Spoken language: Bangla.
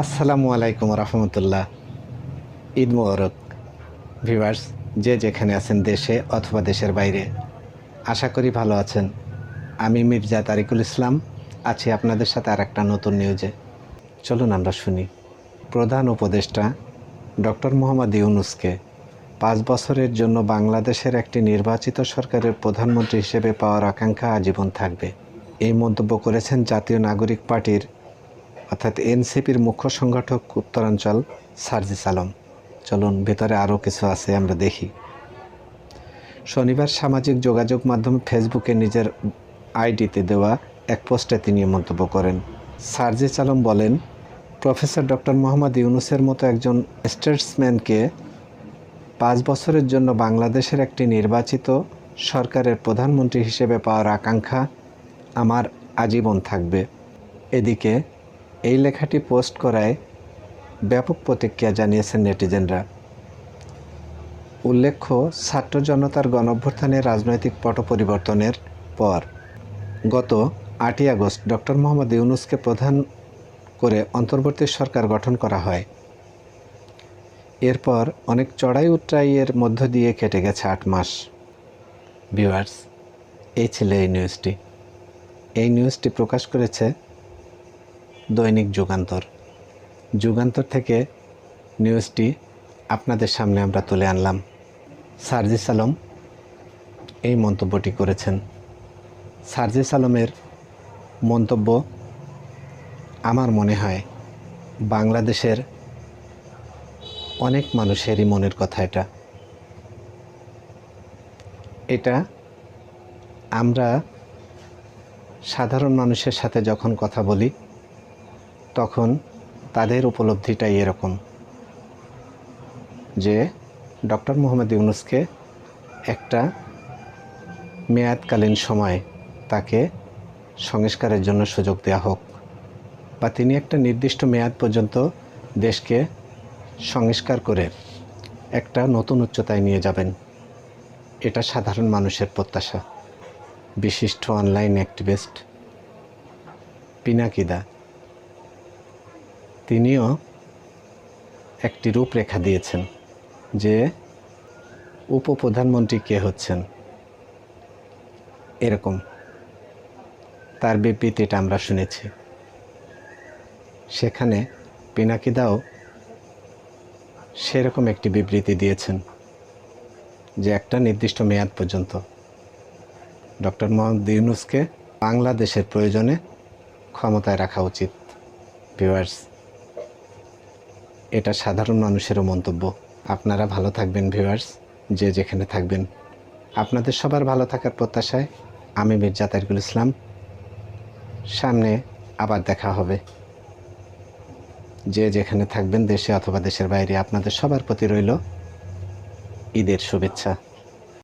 আসসালামু আলাইকুম রহমতুল্লাহ। ঈদ মোবারক। ভিভার্স যে যেখানে আছেন দেশে অথবা দেশের বাইরে, আশা করি ভালো আছেন। আমি মির্জা তারিকুল ইসলাম আছি আপনাদের সাথে আর একটা নতুন নিউজে চলুন আমরা শুনি। প্রধান উপদেষ্টা ডক্টর মোহাম্মদ ইউনুসকে পাঁচ বছরের জন্য বাংলাদেশের একটি নির্বাচিত সরকারের প্রধানমন্ত্রী হিসেবে পাওয়ার আকাঙ্ক্ষা আজীবন থাকবে। এই মন্তব্য করেছেন জাতীয় নাগরিক পার্টির, অর্থাৎ এনসিপির মুখ্য সংগঠক উত্তরাঞ্চল সার্জিস আলম। চলুন, ভেতরে আরও কিছু আছে, আমরা দেখি। শনিবার সামাজিক যোগাযোগ মাধ্যম ফেসবুকে নিজের আইডিতে দেওয়া এক পোস্টে তিনি মন্তব্য করেন। সার্জিস আলম বলেন, প্রফেসর ডক্টর মোহাম্মদ ইউনুসের মতো একজন স্টেটসম্যানকে পাঁচ বছরের জন্য বাংলাদেশের একটি নির্বাচিত সরকারের প্রধানমন্ত্রী হিসেবে পাওয়ার আকাঙ্ক্ষা আমার আজীবন থাকবে। এদিকে, এই লেখাটি পোস্ট করায় ব্যাপক প্রতিক্রিয়া জানিয়েছেন নেটিজেনরা। উল্লেখ্য, ছাত্র জনতার গণঅভ্যুত্থানের রাজনৈতিক পট পরিবর্তনের পর গত আটই আগস্ট ডক্টর মোহাম্মদ ইউনুসকে প্রধান করে অন্তর্বর্তী সরকার গঠন করা হয়। এরপর অনেক চড়াই উত্রাইয়ের মধ্য দিয়ে কেটে গেছে আট মাস। ভিউয়ার্স, এই ছিল এই নিউজটি। এই নিউজটি প্রকাশ করেছে দৈনিক যুগান্তর। যুগান্তর থেকে নিউজটি আপনাদের সামনে আমরা তুলে আনলাম। সার্জিস আলম এই মন্তব্যটি করেছেন। সার্জিস আলমের মন্তব্য আমার মনে হয় বাংলাদেশের অনেক মানুষেরই মনের কথা এটা। এটা আমরা সাধারণ মানুষের সাথে যখন কথা বলি, তখন তাদের উপলব্ধিটাই এরকম যে ডক্টর মোহাম্মদ ইউনুসকে একটা মেয়াদকালীন সময় তাকে সংস্কারের জন্য সুযোগ দেওয়া হোক। বা তিনি একটা নির্দিষ্ট মেয়াদ পর্যন্ত দেশকে সংস্কার করে একটা নতুন উচ্চতায় নিয়ে যাবেন। এটা সাধারণ মানুষের প্রত্যাশা। বিশিষ্ট অনলাইন অ্যাক্টিভিস্ট পিনাকিদা তিনিও একটি রূপরেখা দিয়েছেন যে উপপ্রধানমন্ত্রী কে হচ্ছেন? এরকম। তার বিবৃতিটা আমরা শুনেছি। সেখানে পিনাকিদাও সেরকম একটি বিবৃতি দিয়েছেন যে একটা নির্দিষ্ট মেয়াদ পর্যন্ত ডক্টর মোহাম্মদ ইউনুসকে বাংলাদেশের প্রয়োজনে ক্ষমতায় রাখা উচিত, ভিউয়ার্স। এটা সাধারণ মানুষেরও মন্তব্য। আপনারা ভালো থাকবেন, ভিউয়ার্স, যে যেখানে থাকবেন। আপনাদের সবার ভালো থাকার প্রত্যাশায় আমি মির্জা তারিকুল ইসলাম সামনে আবার দেখা হবে। যে যেখানে থাকবেন, দেশে অথবা দেশের বাইরে, আপনাদের সবার প্রতি রইল ঈদের শুভেচ্ছা।